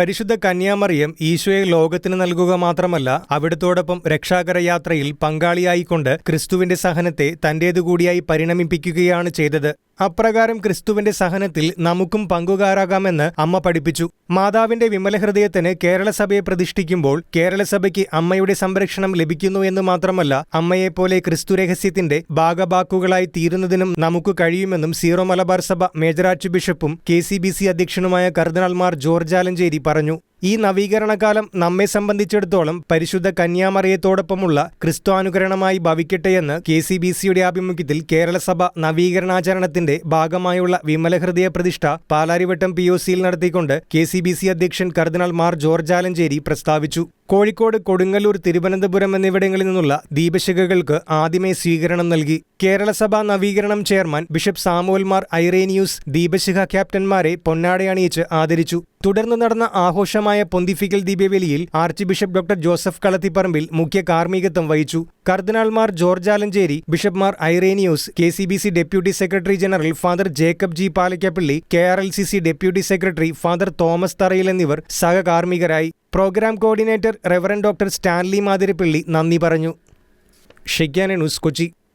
പരിശുദ്ധ കന്യാമറിയം ഈശോയെ ലോകത്തിന് നൽകുക മാത്രമല്ല അവിടത്തോടൊപ്പം രക്ഷാകര യാത്രയിൽ പങ്കാളിയായിക്കൊണ്ട് ക്രിസ്തുവിന്റെ സഹനത്തെ തന്റേതുകൂടിയായി പരിണമിപ്പിക്കുകയാണ് ചെയ്തത്. അപ്രകാരം ക്രിസ്തുവിന്റെ സഹനത്തിൽ നമുക്കും പങ്കുകാരാകാമെന്ന് അമ്മ പഠിപ്പിച്ചു. മാതാവിന്റെ വിമല ഹൃദയത്തിന് കേരളസഭയെ പ്രതിഷ്ഠിക്കുമ്പോൾ കേരളസഭയ്ക്ക് അമ്മയുടെ സംരക്ഷണം ലഭിക്കുന്നു എന്ന് മാത്രമല്ല അമ്മയെപ്പോലെ ക്രിസ്തു രഹസ്യത്തിന്റെ ഭാഗബാക്കുകളായി തീരുന്നതിനും നമുക്ക് കഴിയുമെന്നും സീറോ മലബാർ സഭ മേജർ ആർച്ച് ബിഷപ്പും കെ സി ബി സി അധ്യക്ഷനുമായ കർദിനാൾമാർ ജോർജ് ആലഞ്ചേരി പറഞ്ഞു. ഈ നവീകരണകാലം നമ്മെ സംബന്ധിച്ചിടത്തോളം പരിശുദ്ധ കന്യാമറിയത്തോടൊപ്പമുള്ള ക്രിസ്ത്വാനുകരണമായി ഭവിക്കട്ടെയെന്ന് കെ സി ബി സിയുടെ ആഭിമുഖ്യത്തിൽ കേരളസഭ നവീകരണാചരണത്തിന്റെ ഭാഗമായുള്ള വിമലഹൃദയ പ്രതിഷ്ഠ പാലാരിവട്ടം പി ഒ സിയിൽ നടത്തിക്കൊണ്ട് കെ സി ബി സി അധ്യക്ഷൻ കർദിനാൾ മാർ ജോർജ് ആലഞ്ചേരി പ്രസ്താവിച്ചു. കോഴിക്കോട് കൊടുങ്ങല്ലൂർ തിരുവനന്തപുരം എന്നിവിടങ്ങളിൽ നിന്നുള്ള ദീപശിഖകൾക്ക് ആദ്യമേ സ്വീകരണം നൽകി. കേരളസഭ നവീകരണം ചെയർമാൻ ബിഷപ്പ് സാമുവൽമാർ ഐറേനിയൂസ് ദീപശിഖ ക്യാപ്റ്റന്മാരെ പൊന്നാടയണിയിച്ച് ആദരിച്ചു. തുടർന്ന് നടന്ന ആഘോഷമായ പൊന്തിഫിക്കൽ ദീപവേലിയിൽ archbishop doctor Joseph Kalathiparambil മുഖ്യ കാർമ്മികത്വം വഹിച്ചു. കർദിനാൾമാർ ജോർജ് ആലഞ്ചേരി ബിഷപ്പ്മാർ Irenios K C B C deputy secretary general father Jacob G Palakkappilly K R L C C deputy secretary father Thomas Tharayil എന്നിവർ സഹകാർമ്മികരായി. Programme coordinator reverend doctor Stanley Mathirappally നന്ദി പറഞ്ഞു. ഷെഗ്യാന news Kochi.